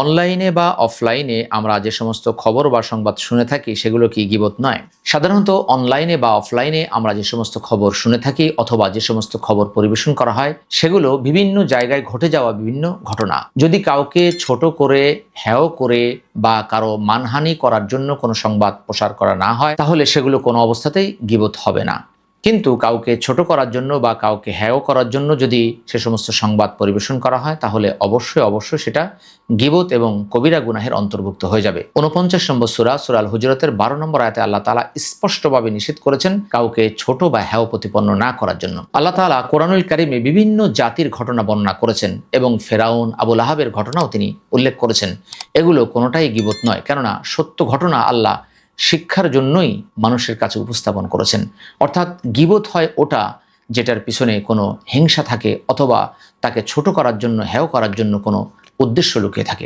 অনলাইনে বা অফলাইনে আমরা যে সমস্ত খবর বা সংবাদ শুনে থাকি, সেগুলো কি গিবত নয়? সাধারণত অনলাইনে বা অফলাইনে আমরা যে সমস্ত খবর শুনে থাকি অথবা যে সমস্ত খবর পরিবেশন করা হয়, সেগুলো বিভিন্ন জায়গায় ঘটে যাওয়া বিভিন্ন ঘটনা। যদি কাউকে ছোট করে হ্যাও করে বা কারও মানহানি করার জন্য কোনো সংবাদ প্রসার করা না হয়, তাহলে সেগুলো কোনো অবস্থাতেই গিবত হবে না। কিন্তু কাউকে ছোট করার জন্য বা কাউকে হ্যায় করার জন্য যদি সে সমস্ত সংবাদ পরিবেশন করা হয়, তাহলে অবশ্যই অবশ্যই সেটা গিবত এবং কবিরা গুনাহের অন্তর্ভুক্ত হয়ে যাবে। উনপঞ্চাশ নম্বর সুরা সুরাল হুজরতের বারো নম্বর আয়তে আল্লাহ তালা স্পষ্টভাবে নিষেধ করেছেন কাউকে ছোট বা হ্যাও প্রতিপন্ন না করার জন্য। আল্লাহ তালা কোরআনুল কারিমে বিভিন্ন জাতির ঘটনা বর্ণনা করেছেন এবং ফেরাউন আবুল আহাবের ঘটনাও তিনি উল্লেখ করেছেন। এগুলো কোনোটাই গিবত নয়, কেননা সত্য ঘটনা আল্লাহ শিক্ষার জন্যই মানুষের কাছে উপস্থাপন করেছেন। অর্থাৎ গিবোধ হয় ওটা যেটার পিছনে কোনো হিংসা থাকে অথবা তাকে ছোট করার জন্য হ্যাও করার জন্য কোনো উদ্দেশ্য লুকিয়ে থাকে।